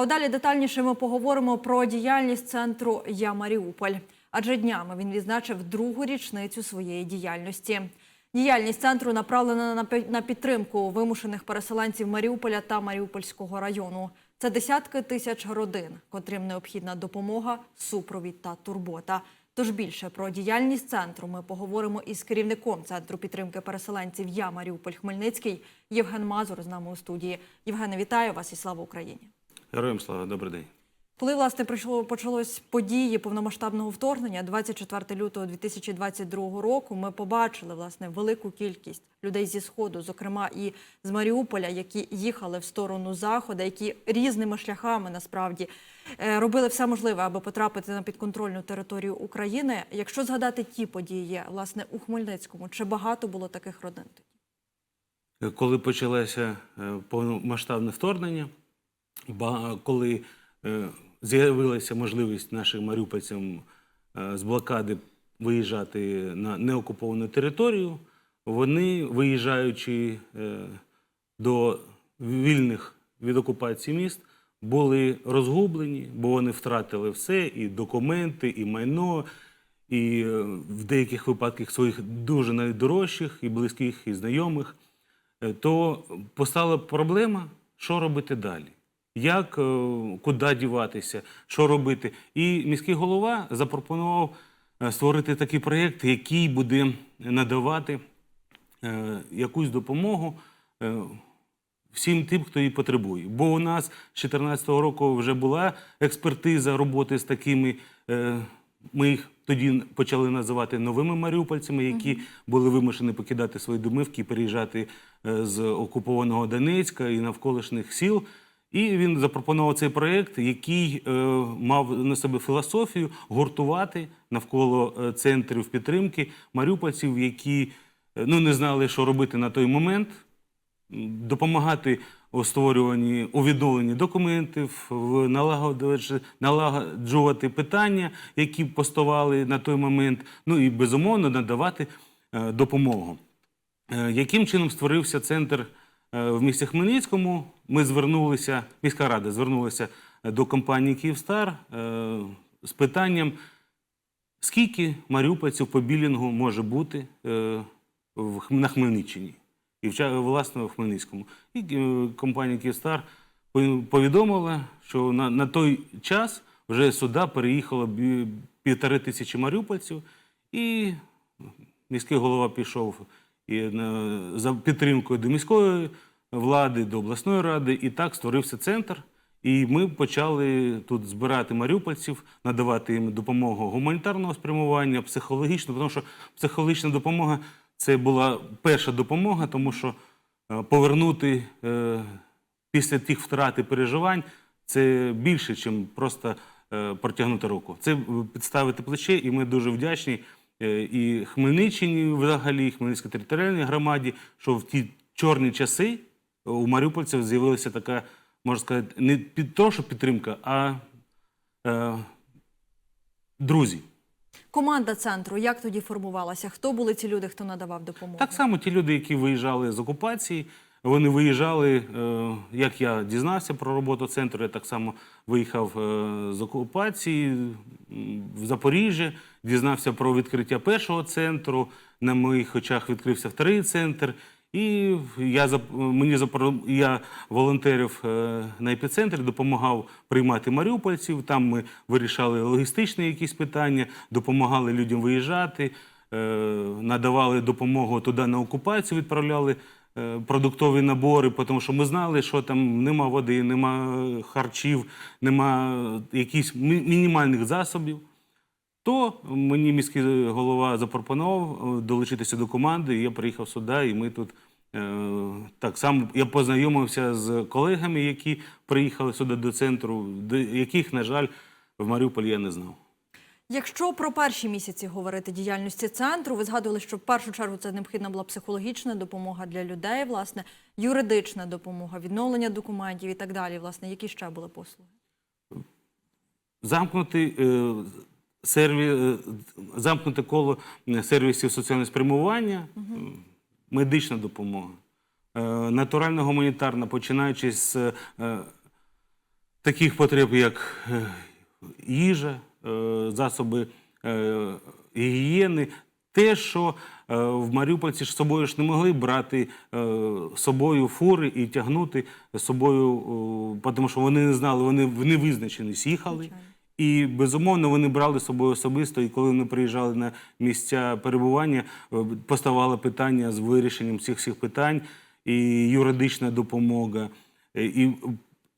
А далі детальніше ми поговоримо про діяльність центру Я Маріуполь. Адже днями він відзначив другу річницю своєї діяльності. Діяльність центру направлена на підтримку вимушених переселенців Маріуполя та Маріупольського району. Це десятки тисяч родин, котрим необхідна допомога, супровід та турбота. Тож більше про діяльність центру ми поговоримо із керівником центру підтримки переселенців Я Маріуполь Хмельницький Євген Мазур з нами у студії. Євгене, вітаю вас і слава Україні. Героям слава, добрий день. Коли власне прийшло почалось події повномасштабного вторгнення 24 лютого 2022 року, ми побачили власне велику кількість людей зі сходу, зокрема і з Маріуполя, які їхали в сторону заходу, які різними шляхами насправді е, робили все можливе, аби потрапити на підконтрольну територію України. Якщо згадати ті події, власне, у Хмельницькому, чи багато було таких родин? Коли почалося е, повномасштабне вторгнення, коли е, з'явилася можливість нашим маріупольцям е, з блокади виїжджати на неокуповану територію, вони, виїжджаючи е, до вільних від окупації міст, були розгублені, бо вони втратили все: і документи, і майно, і в деяких випадках своїх дуже найдорожчих, і близьких, і знайомих. То постала проблема, що робити далі. Як, е, куди діватися, що робити. І міський голова запропонував е, створити такий проєкт, який буде надавати е, якусь допомогу всім тим, хто її потребує. Бо у нас з 2014 року вже була експертиза роботи з такими. Ми їх тоді почали називати новими маріупольцями, які були вимушені покидати свої домівки і переїжджати з окупованого Донецька і навколишніх сіл. І він запропонував цей проєкт, який е, мав на себе філософію гуртувати навколо е, центрів підтримки маріупольців, які е, ну, не знали, що робити на той момент допомагати у створюванні, у відновленні документів, в налагоджувати, питання, які поставали на той момент, ну і безумовно надавати е, допомогу. Е, Яким чином створився центр в місті Хмельницькому? Ми звернулися, міська рада звернулася до компанії Київстар е, з питанням, скільки маріупольців по білінгу може бути е, на Хмельниччині і власне в Хмельницькому. І е, компанія Київстар повідомила, що на, на той час вже сюди переїхало півтори тисячі маріупольців, і міський голова пішов і за підтримкою до міської влади, до обласної ради, і так створився центр. І ми почали тут збирати маріупольців, надавати їм допомогу гуманітарного спрямування, психологічну, тому що психологічна допомога це була перша допомога, тому що е, повернути е, після тих втрат і переживань це більше, ніж просто е, протягнути руку. Це е, підставити плече, і ми дуже вдячні е, і Хмельниччині, взагалі, і Хмельницькій територіальній громаді, що в ті чорні часи у маріупольців з'явилася така, можна сказати, не під то, що підтримка, а е, друзі. Команда центру як тоді формувалася? Хто були ці люди, хто надавав допомогу? Так само ті люди, які виїжджали з окупації, вони виїжджали, е, як я дізнався про роботу центру, я так само виїхав е, з окупації в Запоріжжя, дізнався про відкриття першого центру. На моїх очах відкрився вторий центр. І я мені я волонтерів е, на епіцентрі допомагав приймати маріупольців. Там ми вирішали логістичні якісь питання, допомагали людям виїжджати, надавали допомогу туди на окупацію, відправляли продуктові набори, тому що ми знали, що там нема води, нема харчів, нема якихось мінімальних засобів. То мені міський голова запропонував е, долучитися до команди, я приїхав сюди, і ми тут е, так само я познайомився з колегами, які приїхали сюди до центру, до яких, на жаль, в Маріуполі я не знав. Якщо про перші місяці говорити діяльності центру, ви згадували, що в першу чергу це необхідна була психологічна допомога для людей, власне, юридична допомога, відновлення документів і так далі. Власне, які ще були послуги? замкнути е, серві, е, замкнуте коло сервісів соціального спрямування, е, медична допомога, е, натуральна гуманітарна, починаючи з таких потреб, як їжа, засоби е, гігієни. Те, що е, в Маріупольці ж з собою ж не могли брати е, з собою фури і тягнути з собою, е, тому що вони не знали, вони в невизначеність їхали. І безумовно вони брали з собою особисто. І коли вони приїжджали на місця перебування, е, поставало питання з вирішенням всіх всіх питань, і юридична допомога. Е, І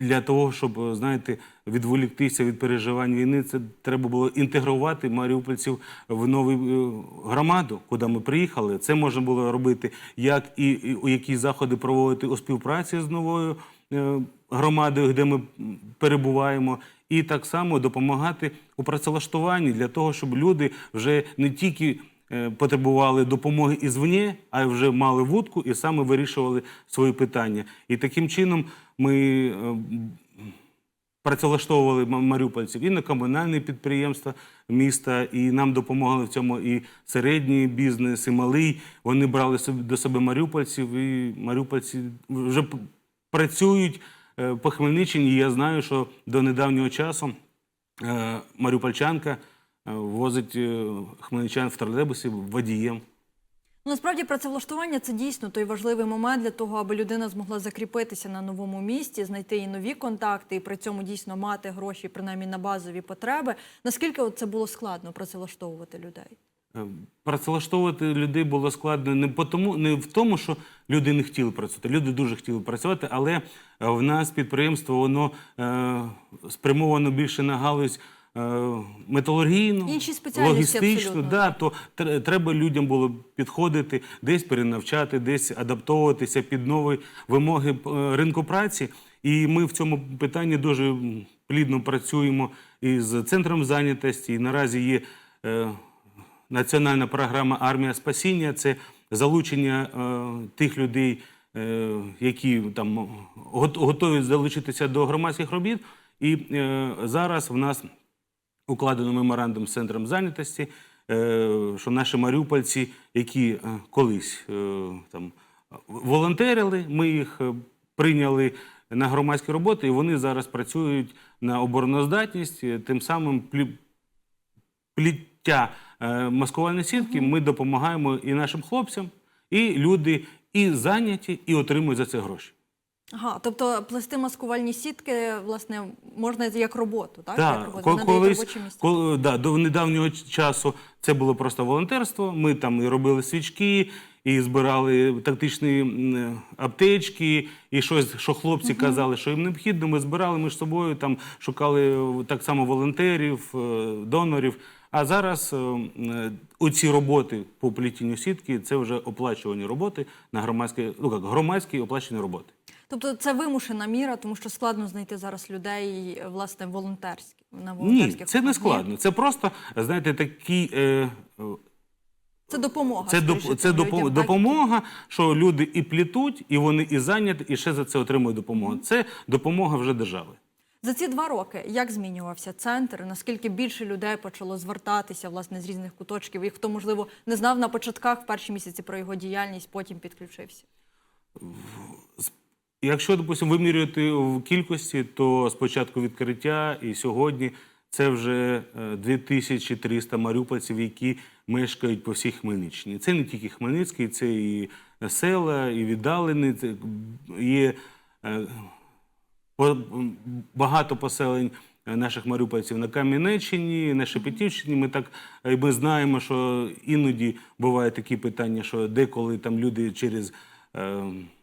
для того, щоб е, знаєте, відволіктися від переживань війни, це треба було інтегрувати маріупольців в нову е, громаду, куди ми приїхали. Це можна було робити як і, і які заходи проводити у співпраці з новою е, громадою, де ми перебуваємо, і так само допомагати у працевлаштуванні для того, щоб люди вже не тільки потребували допомоги ізвні, а вже мали вудку і саме вирішували свої питання. І таким чином ми е, працевлаштовували ма- маріупольців і на комунальні підприємства міста, і нам допомагали в цьому і середній бізнес, і малий. Вони брали до себе маріупольців, і маріупольці вже працюють е, по Хмельниччині. І Я знаю, що до недавнього часу е, маріупольчанка е, возить е, хмельничан в тролейбусі водієм. Ну, насправді працевлаштування це дійсно той важливий момент для того, аби людина змогла закріпитися на новому місці, знайти і нові контакти, і при цьому дійсно мати гроші, принаймні на базові потреби. Наскільки це було складно працевлаштовувати людей? Е, Працевлаштовувати людей було складно не по тому, не в тому, що люди не хотіли працювати. Люди дуже хотіли працювати, але е, в нас підприємство воно е, спрямовано більше на галузь. Е, Металургійну, Інші спеціальності логістичну, да, то треба людям було підходити, десь перенавчати, десь адаптовуватися під нові вимоги е, ринку праці. І ми в цьому питанні дуже плідно працюємо із центром зайнятості. І наразі є е, національна програма Армія спасіння це залучення е, тих людей, е, які там готові залучитися до громадських робіт. І е, зараз в нас укладено меморандум з центром зайнятості, е, що наші маріупольці, які е, колись е, там волонтерили, ми їх прийняли на громадські роботи, і вони зараз працюють на обороноздатність, тим самим плі- пліття маскувальної сітки ми допомагаємо і нашим хлопцям, і люди і зайняті, і отримують за це гроші. Ага, тобто плести маскувальні сітки, власне, можна як роботу, так? як роботу, колись, коли, да, до недавнього часу це було просто волонтерство. Ми там і робили свічки, і збирали тактичні аптечки, і щось, що хлопці казали, що їм необхідно. Ми збирали між собою, там шукали е, так само волонтерів, е, донорів. А зараз е, оці роботи по плетінню сітки це вже оплачувані роботи на громадські, ну як громадські оплачені роботи. Тобто це вимушена міра, тому що складно знайти зараз людей, власне, волонтерські на Ні, це не складно. Це просто, знаєте, такий. Е, Це допомога. Це, доп, це людям, так? допомога, що люди і плітуть, і вони і зайняті, і ще за це отримують допомогу. Це допомога вже держави. За ці два роки як змінювався центр? Наскільки більше людей почало звертатися власне з різних куточків? І хто можливо не знав на початках в перші місяці про його діяльність, потім підключився? Якщо, допустимо, вимірювати в кількості, то з початку відкриття і сьогодні це вже е, 2300 маріупольців, які мешкають по всій Хмельниччині. Це не тільки Хмельницький, це і села, і віддалені. Це є е, багато поселень е, наших маріупольців на Кам'янеччині, на Шепетівщині. Ми так е, ми знаємо, що іноді бувають такі питання, що деколи там люди через е,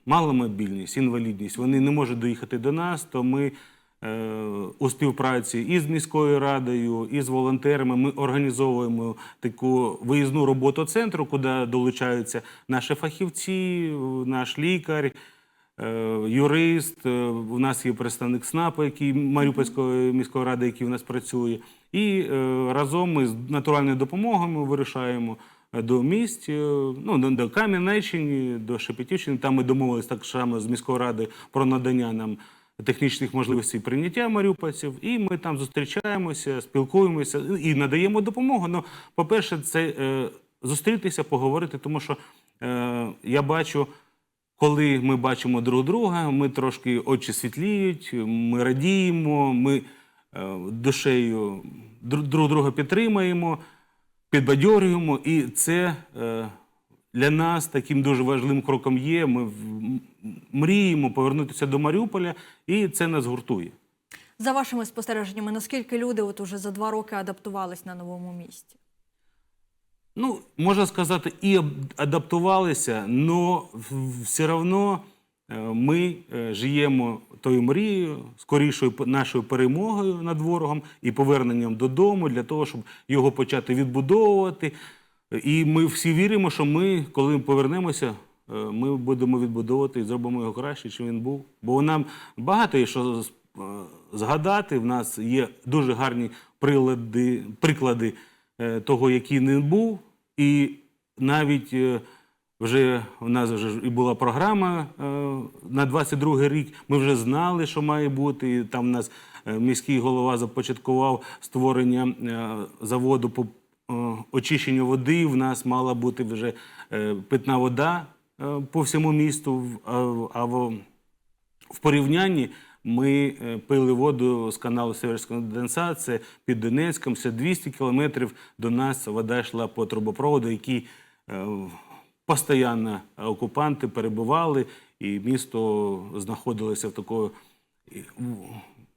маломобільність, інвалідність, вони не можуть доїхати до нас, то ми е, у співпраці і з міською радою, і з волонтерами ми організовуємо таку виїзну роботу центру, куди долучаються наші фахівці, наш лікар. Е, юрист, е, у нас є представник СНАПу, який Маріупольської міської ради, який у нас працює. І е, разом ми з натуральною допомогою вирішаємо е, до місць, е, ну, до, Кам'янеччини, до Шепетівщини. Там ми домовились так само з міською радою про надання нам технічних можливостей прийняття маріупольців. І ми там зустрічаємося, спілкуємося і надаємо допомогу. Ну, по-перше, це е, зустрітися, поговорити, тому що е, я бачу коли ми бачимо друг друга, ми трошки очі світліють, ми радіємо, ми е, душею друг друг друга підтримуємо, підбадьорюємо, і це е, для нас таким дуже важливим кроком є. Ми мріємо повернутися до Маріуполя, і це нас гуртує. За вашими спостереженнями, наскільки люди от уже за два роки адаптувались на новому місці? Ну, можна сказати, і адаптувалися, але все одно ми е, живемо тою мрією, скорішою нашою перемогою над ворогом і поверненням додому для того, щоб його почати відбудовувати. І ми всі віримо, що ми, коли повернемося, е, ми будемо відбудовувати і зробимо його краще, ніж він був. Бо нам багато є що е, згадати. В нас є дуже гарні прилади, приклади е, того, який не був. І навіть е, вже у нас вже і була програма е, на 22 рік. Ми вже знали, що має бути. І там у нас е, міський голова започаткував створення е, заводу по очищенню води. В нас мала бути вже питна вода по всьому місту. А- в порівнянні ми пили воду з каналу Северського Донця, це під Донецьком, це 200 кілометрів до нас вода йшла по трубопроводу, який постійно окупанти перебували, і місто знаходилося в такої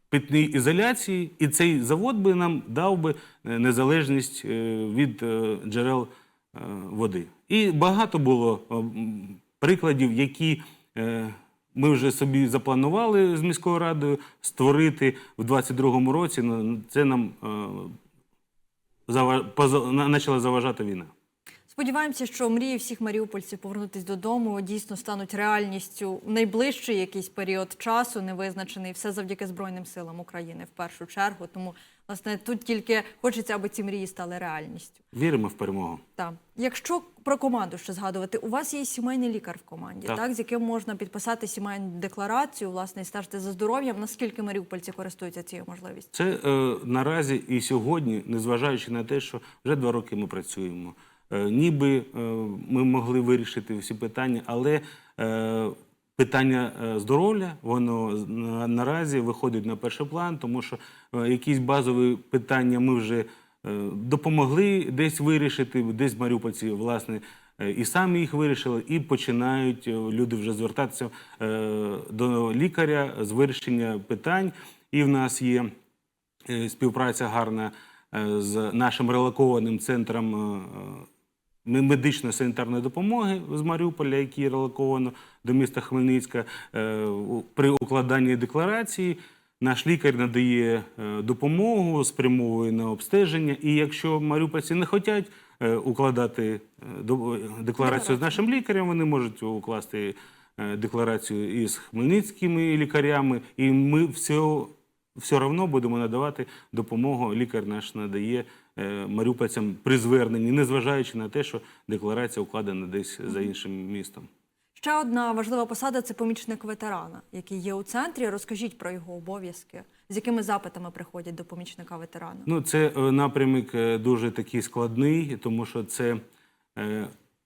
питній ізоляції, і цей завод би нам дав би е, незалежність е, від е, джерел води. І багато було прикладів, які ми вже собі запланували з міською радою створити в 22-му році. Ну, Це нам почала заважати війна. Сподіваємося, що мрії всіх маріупольців повернутися додому дійсно стануть реальністю в найближчий якийсь період часу, невизначений, все завдяки Збройним силам України в першу чергу. Тому, власне, тут тільки хочеться, аби ці мрії стали реальністю. Віримо в перемогу. Так. Якщо про команду ще згадувати, у вас є сімейний лікар в команді, так. Так. з яким можна підписати сімейну декларацію, власне, і стежити за здоров'ям. Наскільки маріупольці користуються цією можливістю? Це е, наразі і сьогодні, незважаючи на те, що вже два роки ми працюємо. Е, ніби е, ми могли вирішити всі питання, але е, питання здоров'я воно наразі виходить на перший план, тому що якісь базові питання ми вже допомогли десь вирішити, десь маріупольці, власне. І самі їх вирішили, і починають люди вже звертатися до лікаря з вирішення питань. І в нас є співпраця гарна з нашим релокованим центром е, медично-санітарної допомоги з Маріуполя, який релоковано до міста Хмельницька. Е, При укладанні декларації наш лікар надає е, допомогу, спрямовує на обстеження. І якщо маріупольці не хочуть е, укладати декларацію з нашим лікарем, вони можуть укласти декларацію із хмельницькими лікарями, і ми все, все одно будемо надавати допомогу. Лікар наш надає е, маріупольцям при зверненні, незважаючи на те, що декларація укладена десь за іншим містом. Ще одна важлива посада це помічник ветерана, який є у центрі. Розкажіть про його обов'язки, з якими запитами приходять до помічника ветерана. Ну, це е, напрямок е, дуже такий складний, тому що це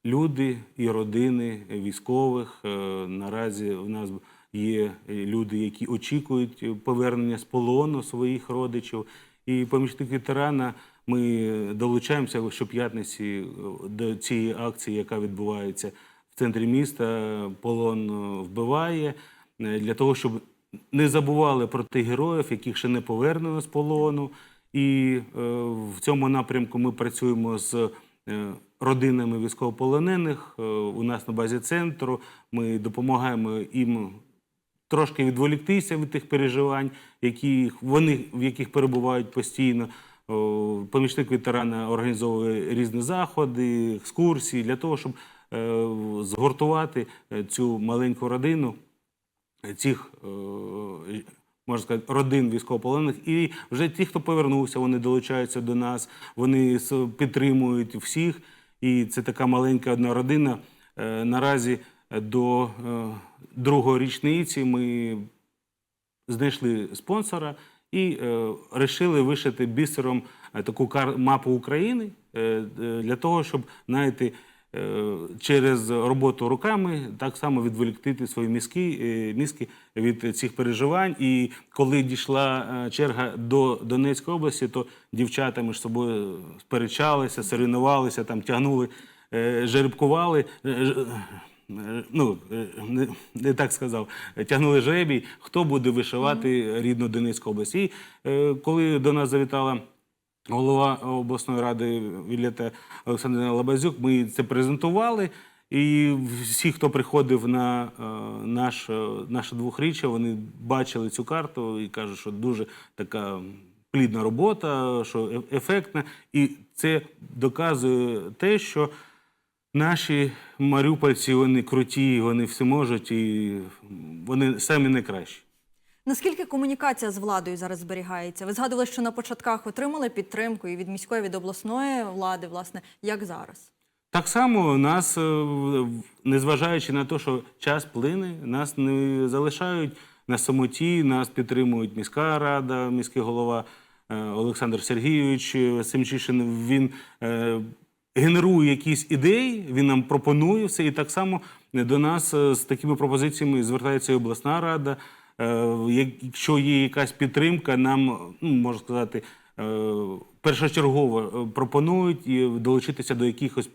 люди і родини військових. Наразі в нас є е, люди, які очікують е, повернення з полону своїх родичів. І помічник ветерана ми долучаємося щоп'ятниці е, до цієї акції, яка відбувається в центрі міста. Полон е, вбиває е, для того, щоб не забували про тих героїв, яких ще не повернено з полону. І е, в цьому напрямку ми працюємо з е, родинами військовополонених. Е, у нас на базі центру ми допомагаємо їм трошки відволіктися від тих переживань, які вони в яких перебувають постійно. Помічник ветерана організовує різні заходи, екскурсії для того, щоб е, згуртувати е, цю маленьку родину цих е, можна сказати, родин військовополонених. І вже ті, хто повернувся, вони долучаються до нас, вони підтримують всіх. І це така маленька одна родина. Наразі до другої річниці ми знайшли спонсора і е, вирішили вишити бісером е, таку мапу України е, е, для того, щоб знаєте, е, через роботу руками так само відволіктити свої мізки, е, мізки від цих переживань. І коли дійшла е, черга до Донецької області, то дівчата між собою сперечалися, соревнувалися, там тягнули, е, жеребкували. Е, Ну, е, не, не так сказав, тягнули жребій, хто буде вишивати рідну Донецьку область. І е, коли до нас завітала голова обласної ради Вілета Олександр Лабазюк, ми це презентували. І всі, хто приходив на наш, наше двохріччя, вони бачили цю карту і кажуть, що дуже така плідна робота, що ефектна. І це доказує те, що наші маріупольці вони круті, вони все можуть, і вони самі найкращі. Наскільки комунікація з владою зараз зберігається? Ви згадували, що на початках отримали підтримку і від міської, і від обласної влади, власне, як зараз? Так само нас, е, незважаючи на те, що час плине, нас не залишають на самоті, нас підтримують міська рада, міський голова е, Олександр Сергійович е, Семчишин. Він генерує якісь ідеї, він нам пропонує все. І так само до нас е, з такими пропозиціями звертається і обласна рада. Е, Якщо є якась підтримка, нам ну, можна сказати. е, Першочергово е, пропонують і долучитися до якихось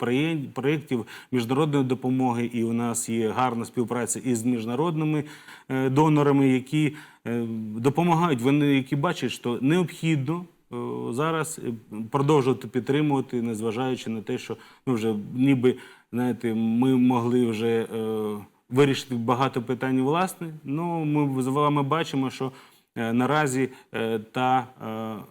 проєктів міжнародної допомоги, і у нас є гарна співпраця із міжнародними е, донорами, які е, допомагають. Вони які бачать, що необхідно е, зараз е, продовжувати підтримувати, незважаючи на те, що ну вже ніби знаєте, ми могли вже е, вирішити багато питань власне. Ну ми з вами бачимо, що е, наразі е, та е,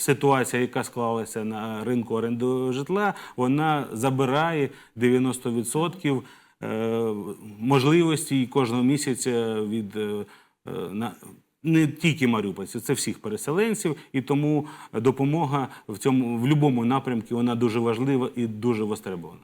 ситуація, яка склалася на ринку оренди житла, вона забирає 90% е, можливості кожного місяця від е, е. Не тільки маріупольців, це всіх переселенців, і тому допомога в цьому в будь-якому напрямку вона дуже важлива і дуже востребована.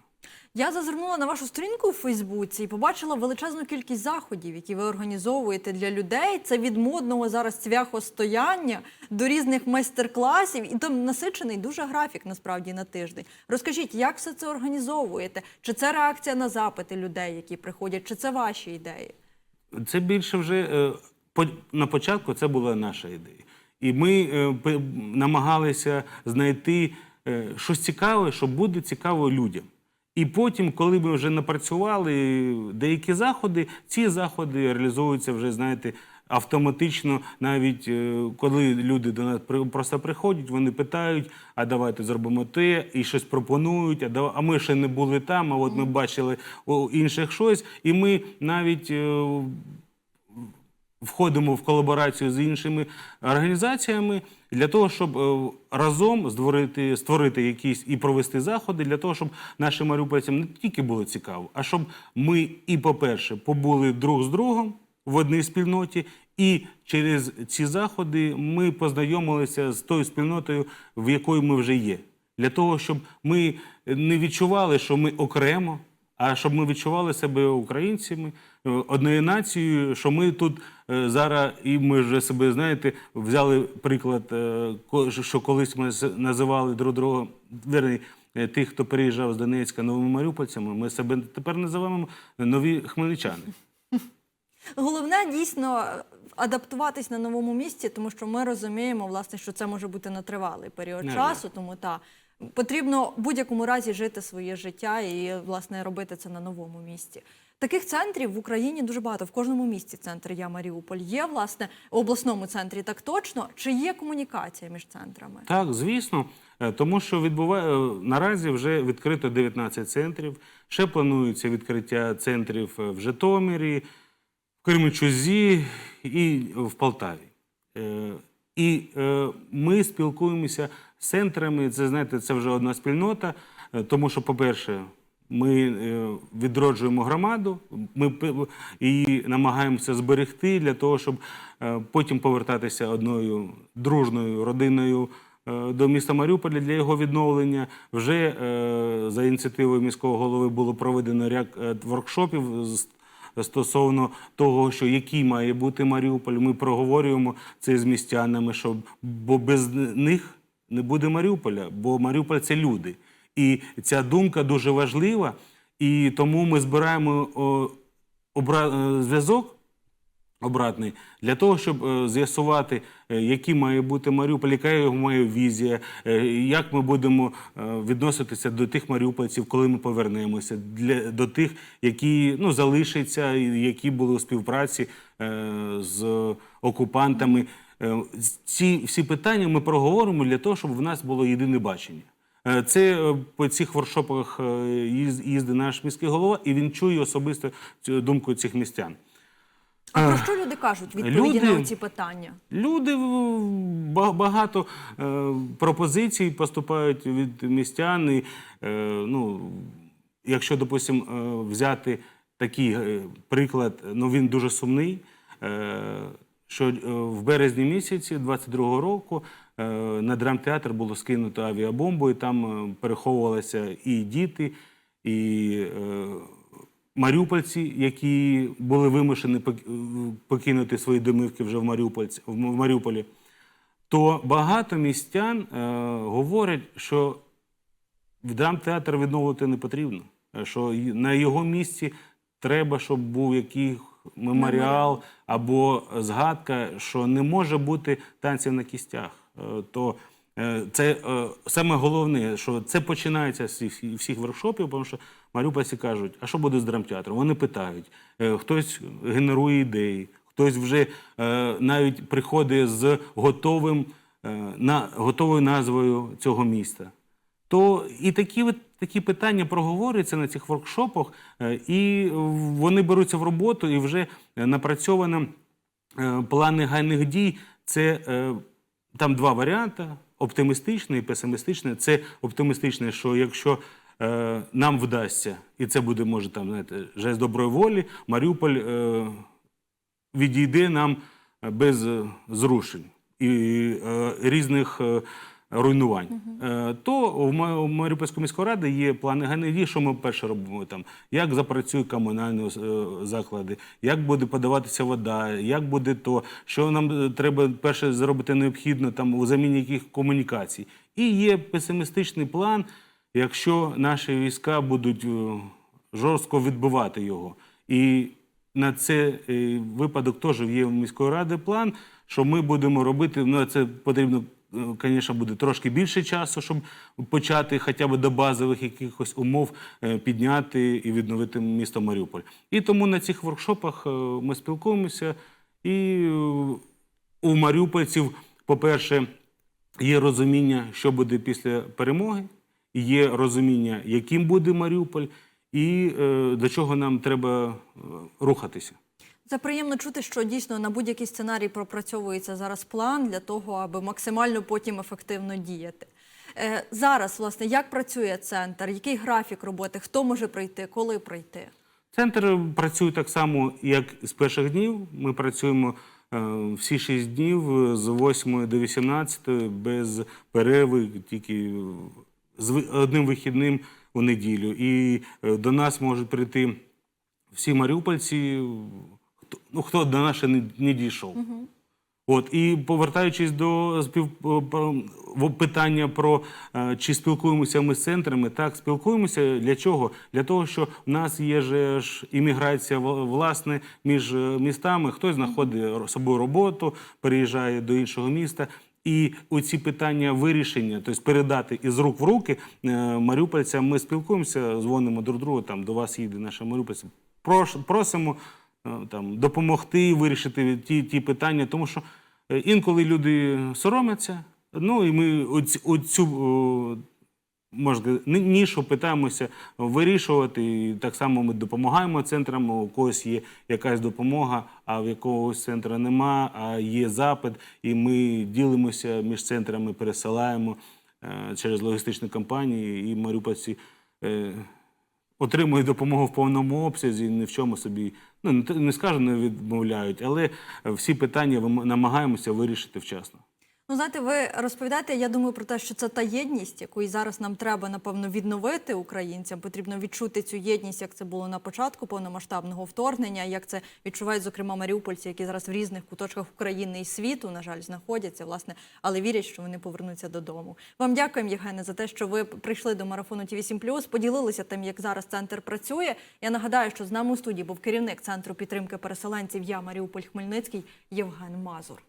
Я зазирнула на вашу сторінку у Фейсбуці і побачила величезну кількість заходів, які ви організовуєте для людей. Це від модного зараз цвяхостояння до різних майстер-класів, і там насичений дуже графік насправді на тиждень. Розкажіть, як все це організовуєте? Чи це реакція на запити людей, які приходять, чи це ваші ідеї? Це більше вже е, на початку це була наша ідея. І ми е, намагалися знайти е, щось цікаве, що буде цікаво людям. І потім, коли ми вже напрацювали деякі заходи, ці заходи реалізуються вже, знаєте, автоматично, навіть е, коли люди до нас просто приходять, вони питають, а давайте зробимо те, і щось пропонують, а ми ще не були там, а от ми бачили у інших щось, і ми навіть. Входимо в колаборацію з іншими організаціями для того, щоб е, разом створити, створити якісь і провести заходи для того, щоб нашим маріупольцям не тільки було цікаво, а щоб ми і, по-перше, побули друг з другом в одній спільноті, і через ці заходи ми познайомилися з тою спільнотою, в якої ми вже є. Для того, щоб ми не відчували, що ми окремо, а щоб ми відчували себе українцями, е, одною нацією, що ми тут е, зараз, і ми вже себе, знаєте, взяли приклад, е, що колись ми називали друг друга, верні, тих, хто переїжджав з Донецька новими маріупольцями, ми себе тепер називаємо нові хмельничани. Головне дійсно адаптуватись на новому місці, тому що ми розуміємо, власне, що це може бути на тривалий період Не часу. Тому та потрібно в будь-якому разі жити своє життя і власне робити це на новому місці. Таких центрів в Україні дуже багато. В кожному місті центр Я Маріуполь є, власне, в обласному центрі так точно. Чи є комунікація між центрами? Так, звісно, Е, тому що відбуває е, наразі вже відкрито 19 центрів. Ще планується відкриття центрів е, в Житомирі, в Кременчузі і в Полтаві. І ми спілкуємося центрами. Це знаєте, це вже одна спільнота, е, тому що, по-перше, ми е, відроджуємо громаду, ми і намагаємося зберегти для того, щоб е, потім повертатися одною дружною родиною до міста Маріуполя для його відновлення. Вже за ініціативою міського голови було проведено ряд воркшопів стосовно того, що який має бути Маріуполь. Ми проговорюємо це з містянами, що бо без них не буде Маріуполя, бо Маріуполь це люди. І ця думка дуже важлива, і тому ми збираємо обра- е, зв'язок обратний для того, щоб е, з'ясувати, е, який має бути Маріуполь, яка його має візія, як ми будемо відноситися до тих маріупольців, коли ми повернемося, для до тих, які ну залишаться, які були у співпраці з окупантами. Е, Ці всі питання ми проговоримо для того, щоб в нас було єдине бачення. Е, Це е, по цих воркшопах е, їздить наш міський голова, і він чує особисто цю думку цих містян. А про що люди кажуть відповіді люди- на ці питання? Люди багато пропозицій поступають від містян. І, ну, якщо, допустимо, взяти такий приклад, ну він дуже сумний. Що е, в березні місяці 22-го року е, на драмтеатр було скинуто авіабомбу, і там е, переховувалися і діти, і маріупольці, які були вимушені покинути свої домівки вже в, в Маріуполі, то багато містян говорять, що драмтеатр відновлювати не потрібно. Що на його місці треба, щоб був який меморіал або згадка, що не може бути танців на кістях. Е, То е, це е, саме головне, що це починається з всіх, воркшопів, тому що маріупольці кажуть, а що буде з драмтеатром? Вони питають, хтось генерує ідеї, хтось вже навіть приходить з готовим, на, готовою назвою цього міста то і такі, от- такі питання проговорюються на цих воркшопах, е, і вони беруться в роботу, і вже напрацьовано е, плани гайних дій. Це е, там два варіанти: оптимістичний і песимістичний. Це оптимістичне, що якщо нам вдасться, і це буде, може, там, знаєте, жест доброї волі, Маріуполь відійде нам без зрушень і різних руйнувань. Е, то в Маріупольської міської ради є плани дій, що ми перше робимо там, як запрацюють комунальні е, заклади, як буде подаватися вода, як буде то, що нам е, треба перше зробити необхідно там у заміні яких комунікацій. І є песимістичний план, якщо наші війська будуть жорстко відбивати його. І на це е, випадок теж є в міської ради план, що ми будемо робити. Ну, це потрібно, звісно, буде трошки більше часу, щоб почати хоча б до базових якихось умов е, підняти і відновити місто Маріуполь. І тому на цих воркшопах е, ми спілкуємося. І е, у маріупольців, по-перше, є розуміння, що буде після перемоги, є розуміння, яким буде Маріуполь, і е, до чого нам треба е, рухатися. Це приємно чути, що дійсно на будь-який сценарій пропрацьовується зараз план для того, аби максимально потім ефективно діяти. Е, зараз, власне, як працює центр? Який графік роботи? Хто може прийти, коли прийти? Центр працює так само, як з перших днів. Ми працюємо е, всі шість днів з 8 до 18 без перерви, тільки з одним вихідним у неділю. І е, до нас можуть прийти всі маріупольці, ну, хто до нас ще не, не дійшов. От і повертаючись до спів про- в- питання про е, чи спілкуємося ми з центрами, так спілкуємося для чого? Для того, що в нас є ж імміграція власне між е, містами. Хтось знаходить собою роботу, переїжджає до іншого міста. І оці питання вирішення, тобто передати із рук в руки е, маріупольцям, ми спілкуємося, дзвонимо друг другу. Там до вас їде наша маріупольця. Просимо е, там допомогти вирішити ті, ті питання, тому що е, інколи люди соромляться. Ну і ми оць- оцю можна нішу питаємося вирішувати. І так само ми допомагаємо центрам. У когось є якась допомога, а в якогось центра нема, а є запит, і ми ділимося між центрами, пересилаємо е, через логістичні компанії, і маріупольці е, отримують допомогу в повному обсязі, ні в чому собі, ну не скажу, не відмовляють, але всі питання намагаємося вирішити вчасно. Ну, знаєте, ви розповідаєте, я думаю про те, що це та єдність, яку зараз нам треба, напевно, відновити українцям. Потрібно відчути цю єдність, як це було на початку повномасштабного вторгнення, як це відчувають, зокрема, маріупольці, які зараз в різних куточках України і світу, на жаль, знаходяться, власне, але вірять, що вони повернуться додому. Вам дякуємо, Євгене, за те, що ви прийшли до марафону ТВ 7 поділилися тим, як зараз центр працює. Я нагадаю, що з нами у студії був керівник центру підтримки переселенців Я Маріуполь Хмельницький Євген Мазур.